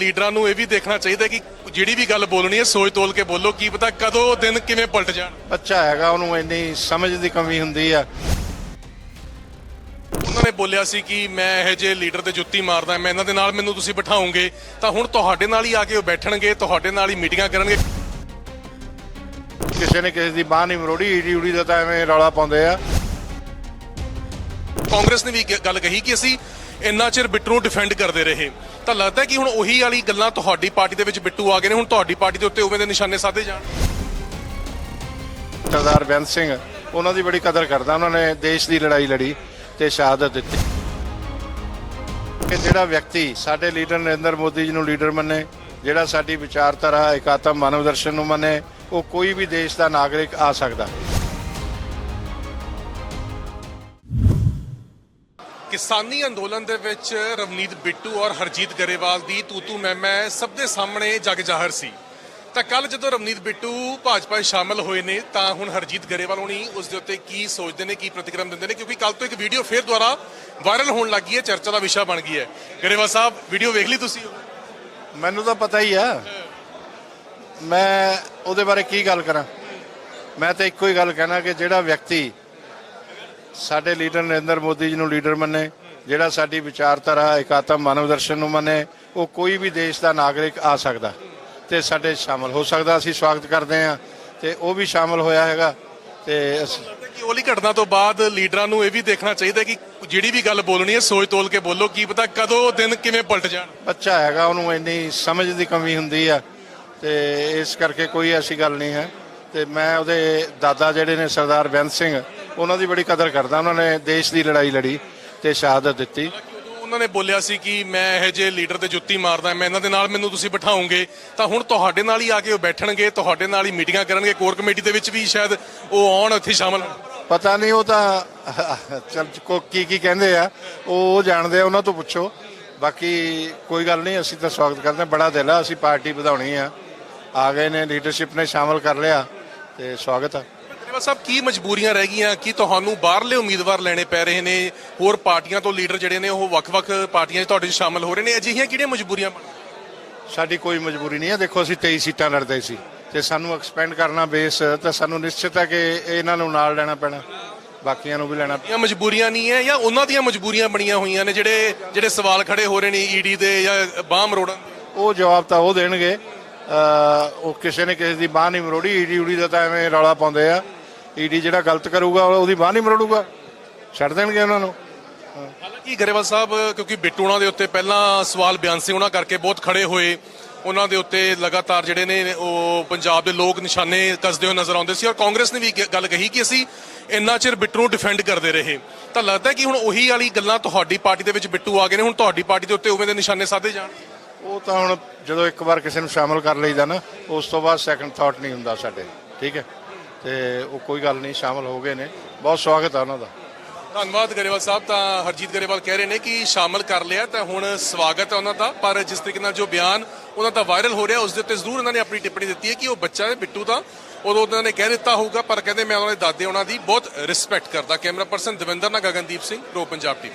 ਲੀਡਰਾਂ ਨੂੰ ਇਹ ਵੀ ਦੇਖਣਾ ਚਾਹੀਦਾ ਕਿ ਜਿਹੜੀ ਵੀ ਗੱਲ ਬੋਲਣੀ ਹੈ ਸੋਚ ਤੋਲ ਕੇ ਬੋਲੋ ਕੀ ਪਤਾ ਕਦੋਂ ਦਿਨ ਕਿਵੇਂ ਪਲਟ ਜਾਣ। ਬੱਚਾ ਹੈਗਾ ਉਹਨੂੰ ਇੰਨੀ ਸਮਝ ਦੀ ਕਮੀ ਹੁੰਦੀ ਆ। ਉਹਨਾਂ ਨੇ ਬੋਲਿਆ ਸੀ ਕਿ ਮੈਂ ਇਹ ਜੇ ਲੀਡਰ ਤੇ ਜੁੱਤੀ ਮਾਰਦਾ ਮੈਂ ਇਹਨਾਂ ਦੇ ਨਾਲ ਮੈਨੂੰ ਤੁਸੀਂ ਬਿਠਾਓਗੇ ਤਾਂ ਹੁਣ ਤੁਹਾਡੇ ਨਾਲ ਹੀ ਆ ਕੇ ਉਹ ਬੈਠਣਗੇ ਤੁਹਾਡੇ ਨਾਲ ਹੀ ਮੀਟਿੰਗਾਂ ਕਰਨਗੇ। ਕਿਸੇ ਨੇ ਕਿਸੇ ਦੀ ਬਾਹ ਨਹੀਂ ਮਰੋੜੀ ਈਡੀ ਊਡੀ ਦਾ ਤਾਂ ਐਵੇਂ ਰੌਲਾ ਪਾਉਂਦੇ ਆ। ਕਾਂਗਰਸ ਨੇ ਵੀ ਇੱਕ ਗੱਲ ਕਹੀ ਕਿ ਅਸੀਂ ਇੰਨਾ ਚਿਰ ਬਿੱਟੂ ਨੂੰ ਡਿਫੈਂਡ ਕਰਦੇ ਰਹੇ। ਤਾਂ ਲੱਗਦਾ ਕਿ ਹੁਣ ਉਹੀ ਵਾਲੀ ਗੱਲਾਂ ਤੁਹਾਡੀ ਪਾਰਟੀ ਦੇ ਵਿੱਚ ਬਿੱਟੂ ਆ ਗਏ ਨੇ, ਹੁਣ ਤੁਹਾਡੀ ਪਾਰਟੀ ਦੇ ਉੱਤੇ ਉਵੇਂ ਦੇ ਨਿਸ਼ਾਨੇ ਸਾਧੇ ਜਾਣ। ਸਰਦਾਰ ਬੇਅੰਤ ਸਿੰਘ, ਉਹਨਾਂ ਦੀ ਬੜੀ ਕਦਰ ਕਰਦਾ, ਉਹਨਾਂ ਨੇ ਦੇਸ਼ ਦੀ ਲੜਾਈ ਲੜੀ ਤੇ ਸ਼ਹਾਦਤ ਦਿੱਤੀ। ਕਿ ਜਿਹੜਾ ਵਿਅਕਤੀ ਸਾਡੇ ਲੀਡਰ ਨਰਿੰਦਰ ਮੋਦੀ ਜੀ ਨੂੰ ਲੀਡਰ ਮੰਨੇ, ਜਿਹੜਾ ਸਾਡੀ ਵਿਚਾਰਧਾਰਾ ਇਕਾਤਮ ਮਾਨਵ ਦਰਸ਼ਨ ਨੂੰ ਮੰਨੇ, ਉਹ ਕੋਈ ਵੀ ਦੇਸ਼ ਦਾ ਨਾਗਰਿਕ ਆ ਸਕਦਾ। ਕਿਸਾਨੀ ਅੰਦੋਲਨ ਦੇ ਵਿੱਚ ਰਵਨੀਤ ਬਿੱਟੂ ਔਰ ਹਰਜੀਤ ਗਰੇਵਾਲ ਦੀ ਤੂਤੂ ਮੈਮੈ ਸਭ ਦੇ ਸਾਹਮਣੇ ਜਗ ਜ਼ਾਹਰ ਸੀ। ਤਾਂ ਕੱਲ ਜਦੋਂ ਰਵਨੀਤ ਬਿੱਟੂ ਭਾਜਪਾ 'ਚ ਸ਼ਾਮਲ ਹੋਏ ਨੇ, ਤਾਂ ਹੁਣ ਹਰਜੀਤ ਗਰੇਵਾਲ ਹੋਣੀ ਉਸ ਦੇ ਉੱਤੇ ਕੀ ਸੋਚਦੇ ਨੇ, ਕੀ ਪ੍ਰਤੀਕਰਮ ਦਿੰਦੇ ਨੇ, ਕਿਉਂਕਿ ਕੱਲ ਤੋਂ ਇੱਕ ਵੀਡੀਓ ਫੇਰ ਦੁਆਰਾ ਵਾਇਰਲ ਹੋਣ ਲੱਗੀ ਹੈ, ਚਰਚਾ ਦਾ ਵਿਸ਼ਾ ਬਣ ਗਈ ਹੈ। ਗਰੇਵਾਲ ਸਾਹਿਬ, ਵੀਡੀਓ ਵੇਖ ਲਈ ਤੁਸੀਂ? ਮੈਨੂੰ ਤਾਂ ਪਤਾ ਹੀ ਆ। ਮੈਂ ਉਹਦੇ ਬਾਰੇ ਕੀ ਗੱਲ ਕਰਾਂ? ਮੈਂ ਤਾਂ ਇੱਕੋ ਹੀ ਗੱਲ ਕਹਿਣਾ ਕਿ ਜਿਹੜਾ ਵਿਅਕਤੀ ਸਾਡੇ ਲੀਡਰ ਨਰਿੰਦਰ ਮੋਦੀ ਜੀ ਨੂੰ ਲੀਡਰ ਮੰਨੇ ਜਿਹੜਾ ਸਾਡੀ ਵਿਚਾਰਧਾਰਾ ਇਕਾਤਮ ਮਾਨਵ ਦਰਸ਼ਨ ਨੂੰ ਮੰਨੇ ਉਹ ਕੋਈ ਵੀ ਦੇਸ਼ ਦਾ ਨਾਗਰਿਕ ਆ ਸਕਦਾ ਤੇ ਸਾਡੇ ਸ਼ਾਮਲ ਹੋ ਸਕਦਾ ਅਸੀਂ ਸਵਾਗਤ ਕਰਦੇ ਹਾਂ ਤੇ ਉਹ ਵੀ ਸ਼ਾਮਲ ਹੋਇਆ ਹੈਗਾ ਤੇ ਕਿ ਉਹਲੀ ਘਟਨਾ ਤੋਂ ਬਾਅਦ ਲੀਡਰਾਂ ਨੂੰ ਇਹ ਵੀ ਦੇਖਣਾ ਚਾਹੀਦਾ ਕਿ ਜਿਹੜੀ ਵੀ ਗੱਲ ਬੋਲਣੀ ਹੈ ਸੋਚ ਤੋਲ ਕੇ ਬੋਲੋ ਕੀ ਪਤਾ ਕਦੋਂ ਦਿਨ ਕਿਵੇਂ ਪਲਟ ਜਾਣ। ਬੱਚਾ ਹੈਗਾ ਉਹਨੂੰ ਇੰਨੀ ਸਮਝ ਦੀ ਕਮੀ ਹੁੰਦੀ ਆ ਤੇ ਇਸ ਕਰਕੇ ਕੋਈ ਐਸੀ ਗੱਲ ਨਹੀਂ ਹੈ ਤੇ ਮੈਂ ਉਹਦੇ ਦਾਦਾ ਜਿਹੜੇ ਨੇ ਸਰਦਾਰ ਬੇਅੰਤ ਸਿੰਘ ਉਹਨਾਂ ਦੀ ਬੜੀ ਕਦਰ ਕਰਦਾ ਉਹਨਾਂ ਨੇ ਦੇਸ਼ ਦੀ ਲੜਾਈ ਲੜੀ ਤੇ ਸ਼ਹਾਦਤ ਦਿੱਤੀ। ਉਹਨਾਂ ਨੇ ਬੋਲਿਆ ਸੀ ਕਿ ਮੈਂ ਇਹ ਜੇ ਲੀਡਰ ਤੇ ਜੁੱਤੀ ਮਾਰਦਾ ਮੈਂ ਇਹਨਾਂ ਦੇ ਨਾਲ ਮੈਨੂੰ ਤੁਸੀਂ ਬਿਠਾਓਗੇ ਤਾਂ ਹੁਣ ਤੁਹਾਡੇ ਨਾਲ ਹੀ ਆ ਕੇ ਉਹ ਬੈਠਣਗੇ ਤੁਹਾਡੇ ਨਾਲ ਹੀ ਮੀਟਿੰਗਾਂ ਕਰਨਗੇ ਕੋਰ ਕਮੇਟੀ ਦੇ ਵਿੱਚ ਵੀ ਸ਼ਾਇਦ ਉਹ ਆਉਣ ਇੱਥੇ ਸ਼ਾਮਲ ਪਤਾ ਨਹੀਂ ਉਹ ਤਾਂ ਚਲ ਕੋ ਕੀ ਕੀ ਕਹਿੰਦੇ ਆ ਉਹ ਉਹ ਜਾਣਦੇ ਆ ਉਹਨਾਂ ਤੋਂ ਪੁੱਛੋ। ਬਾਕੀ ਕੋਈ ਗੱਲ ਨਹੀਂ ਅਸੀਂ ਤਾਂ ਸਵਾਗਤ ਕਰਦੇ ਹਾਂ। ਬੜਾ ਦਿਲ ਆ ਅਸੀਂ ਪਾਰਟੀ ਵਧਾਉਣੀ ਆ। ਆ ਗਏ ਨੇ ਲੀਡਰਸ਼ਿਪ ਨੇ ਸ਼ਾਮਲ ਕਰ ਲਿਆ ਤੇ ਸਵਾਗਤ ਆ। ਗਰੇਵਾਲ ਸਾਹਿਬ ਕੀ ਮਜਬੂਰੀਆਂ ਰਹਿ ਗਈਆਂ? ਕਿ ਤੁਹਾਨੂੰ ਬਾਹਰਲੇ ਉਮੀਦਵਾਰ ਲੈਣੇ ਪੈ ਰਹੇ ਨੇ? ਹੋਰ ਪਾਰਟੀਆਂ ਤੋਂ ਲੀਡਰ ਜਿਹੜੇ ਨੇ ਉਹ ਵੱਖ-ਵੱਖ ਪਾਰਟੀਆਂ 'ਚ ਤੁਹਾਡੇ 'ਚ ਸ਼ਾਮਲ ਹੋ ਰਹੇ ਨੇ? ਅਜਿਹੀਆਂ ਕਿਹੜੀਆਂ ਮਜਬੂਰੀਆਂ ਸਾਡੀ ਕੋਈ ਮਜਬੂਰੀ ਨਹੀਂ ਹੈ। ਦੇਖੋ ਅਸੀਂ 23 ਸੀਟਾਂ ਲੜਦੇ ਸੀ। ਤੇ ਸਾਨੂੰ ਐਕਸਪੈਂਡ ਕਰਨਾ ਬੇਸ ਤਾਂ ਸਾਨੂੰ ਨਿਸ਼ਚਿਤ ਹੈ ਕਿ ਇਹਨਾਂ ਨੂੰ ਨਾਲ ਲੈਣਾ ਪੈਣਾ। ਬਾਕੀਆਂ ਨੂੰ ਵੀ ਲੈਣਾ ਇਹ ਮਜਬੂਰੀਆਂ ਨਹੀਂ ਹੈ ਜਾਂ ਉਹਨਾਂ ਦੀਆਂ ਮਜਬੂਰੀਆਂ ਬਣੀਆਂ ਹੋਈਆਂ ਨੇ ਜਿਹੜੇ ਜਿਹੜੇ ਸਵਾਲ ਖੜੇ ਹੋ ਰਹੇ ਨੇ ਈਡੀ ਦੇ ਜਾਂ ਬਾਹ ਮਰੋੜਨ ਉਹ ਜਵਾਬ ਤਾਂ ਉਹ ਦੇਣਗੇ। ਉਹ ਕਿਸੇ ਨੇ ਕਿਸੇ ਦੀ ਬਾਹ ਨਹੀਂ ਮਰੋੜੀ ਈਡੀ ਊਡੀ ਦਾ ਤਾਂ ਐਵੇਂ ਰੌਲਾ ਪਾਉਂਦੇ ਆ। ਈਡੀ ਜਿਹੜਾ ਗਲਤ ਕਰੂਗਾ ਉਹਦੀ ਬਾਹ ਨਹੀਂ ਮਰੋੜੂਗਾ। ਛੱਡ ਦੇਣਗੇ ਉਹਨਾਂ ਨੂੰ। ਹਾਲਾਂਕਿ ਗਰੇਵਾਲ ਸਾਹਿਬ ਕਿਉਂਕਿ ਬਿੱਟੂ ਉਹਨਾਂ ਦੇ ਉੱਤੇ ਪਹਿਲਾਂ ਸਵਾਲ ਬਿਆਨ ਸੀ ਉਹਨਾਂ ਕਰਕੇ ਬਹੁਤ ਖੜੇ ਹੋਏ। ਉਹਨਾਂ ਦੇ ਉੱਤੇ ਲਗਾਤਾਰ ਜਿਹੜੇ ਨੇ ਉਹ ਪੰਜਾਬ ਦੇ ਲੋਕ ਨਿਸ਼ਾਨੇ ਕੱਸਦੇ ਹੋਏ ਨਜ਼ਰ ਆਉਂਦੇ ਸੀ ਔਰ ਕਾਂਗਰਸ ਨੇ ਵੀ ਗੱਲ ਕਹੀ ਕਿ ਅਸੀਂ ਇੰਨਾ ਚਿਰ ਬਿੱਟੂ ਨੂੰ ਡਿਫੈਂਡ ਕਰਦੇ ਰਹੇ। ਤਾਂ ਲੱਗਦਾ ਕਿ ਹੁਣ ਉਹੀ ਵਾਲੀ ਗੱਲਾਂ ਤੁਹਾਡੀ ਪਾਰਟੀ ਦੇ ਵਿੱਚ ਬਿੱਟੂ ਆ ਗਏ ਨੇ ਹੁਣ ਤੁਹਾਡੀ ਪਾਰਟੀ ਦੇ ਉੱਤੇ ਉਵੇਂ ਦੇ ਨਿਸ਼ਾਨੇ ਸਾਧੇ ਜਾਣ। ਉਹ ਤਾਂ ਹੁਣ ਜਦੋਂ ਇੱਕ ਵਾਰ ਕਿਸੇ ਨੂੰ ਸ਼ਾਮਲ ਕਰ ਲਈਦਾ ਨਾ ਉਸ ਤੋਂ ਬਾਅਦ ਸੈਕੰਡ ਥਾਟ ਨਹੀਂ ਹੁੰਦਾ ਸਾਡੇ। ਠੀਕ ਹੈ? ਤੇ ਉਹ ਕੋਈ ਗੱਲ ਨਹੀਂ, ਸ਼ਾਮਲ ਹੋ ਗਏ ਨੇ। ਬਹੁਤ ਸਵਾਗਤ ਹੈ ਉਹਨਾਂ ਦਾ। ਧੰਨਵਾਦ ਗਰੇਵਾਲ ਸਾਹਿਬ, ਤਾਂ ਹਰਜੀਤ ਗਰੇਵਾਲ ਕਹਿ ਰਹੇ ਨੇ ਕਿ ਸ਼ਾਮਲ ਕਰ ਲਿਆ, ਤਾਂ ਹੁਣ ਸਵਾਗਤ ਹੈ ਉਹਨਾਂ ਦਾ। ਪਰ ਜਿਸ ਤਰੀਕੇ ਨਾਲ ਜੋ ਬਿਆਨ ਉਹਨਾਂ ਦਾ ਵਾਇਰਲ ਹੋ ਰਿਹਾ, ਉਸ ਦੇ ਉੱਤੇ ਜ਼ਰੂਰ ਉਹਨਾਂ ਨੇ ਆਪਣੀ ਟਿੱਪਣੀ ਦਿੱਤੀ ਹੈ ਕਿ ਉਹ ਬੱਚਾ ਹੈ ਬਿੱਟੂ ਦਾ। ਉਦੋਂ ਉਹਨਾਂ ਨੇ ਕਹਿ ਦਿੱਤਾ ਹੋਊਗਾ, ਪਰ ਕਹਿੰਦੇ ਮੈਂ ਉਹਨਾਂ ਦੇ ਦਾਦੇ, ਉਹਨਾਂ ਦੀ ਬਹੁਤ ਰਿਸਪੈਕਟ ਕਰਦਾ। ਕੈਮਰਾ ਪਰਸਨ ਦਵਿੰਦਰ ਨਾ ਗਗਨਦੀਪ ਸਿੰਘ ਪ੍ਰੋ ਪੰਜਾਬ ਟੀਵੀ।